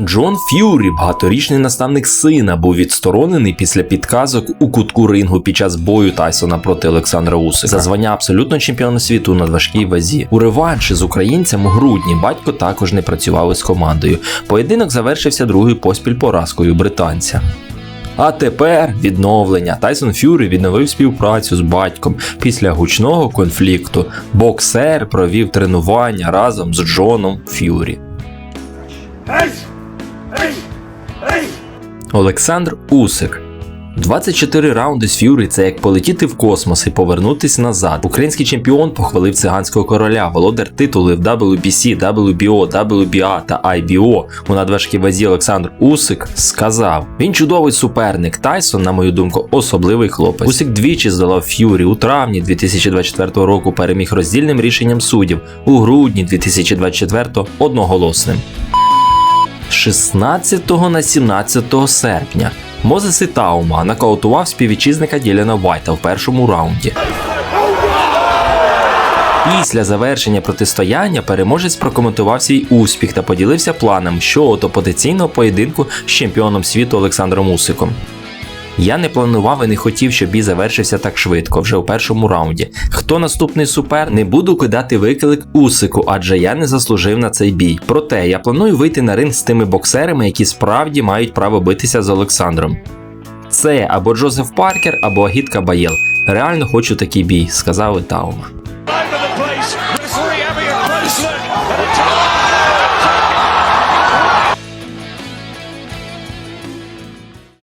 Джон Ф'юрі, багаторічний наставник сина, був відсторонений після підказок у кутку рингу під час бою Тайсона проти Олександра Усика за звання абсолютного чемпіона світу на важкій вазі. У реванші з українцем у грудні батько також не працював із командою. Поєдинок завершився другою поспіль поразкою британця. А тепер відновлення. Тайсон Ф'юрі відновив співпрацю з батьком після гучного конфлікту. Боксер провів тренування разом з Джоном Ф'юрі. Олександр Усик. 24 раунди з Ф'юрі це як полетіти в космос і повернутися назад. Український чемпіон похвалив циганського короля, володар титулів WBC, WBO, WBA та IBO. У надважкій вазі Олександр Усик сказав: він чудовий суперник. Тайсон, на мою думку, особливий хлопець. Усик двічі здолав Ф'юрі у травні 2024 року. Переміг роздільним рішенням суддів, у грудні 2024 одноголосним. З 16 на 17 серпня Мозес Ітаума нокаутував співвітчизника Діляна Вайта в першому раунді. Після завершення протистояння переможець прокоментував свій успіх та поділився планом щодо потенційного поєдинку з чемпіоном світу Олександром Усиком. Я не планував і не хотів, щоб бій завершився так швидко, вже у першому раунді. Хто наступний супер, не буду кидати виклик Усику, адже я не заслужив на цей бій. Проте я планую вийти на ринг з тими боксерами, які справді мають право битися з Олександром. Це або Джозеф Паркер, або Агітка Баєл. Реально хочу такий бій, сказав Ітаума.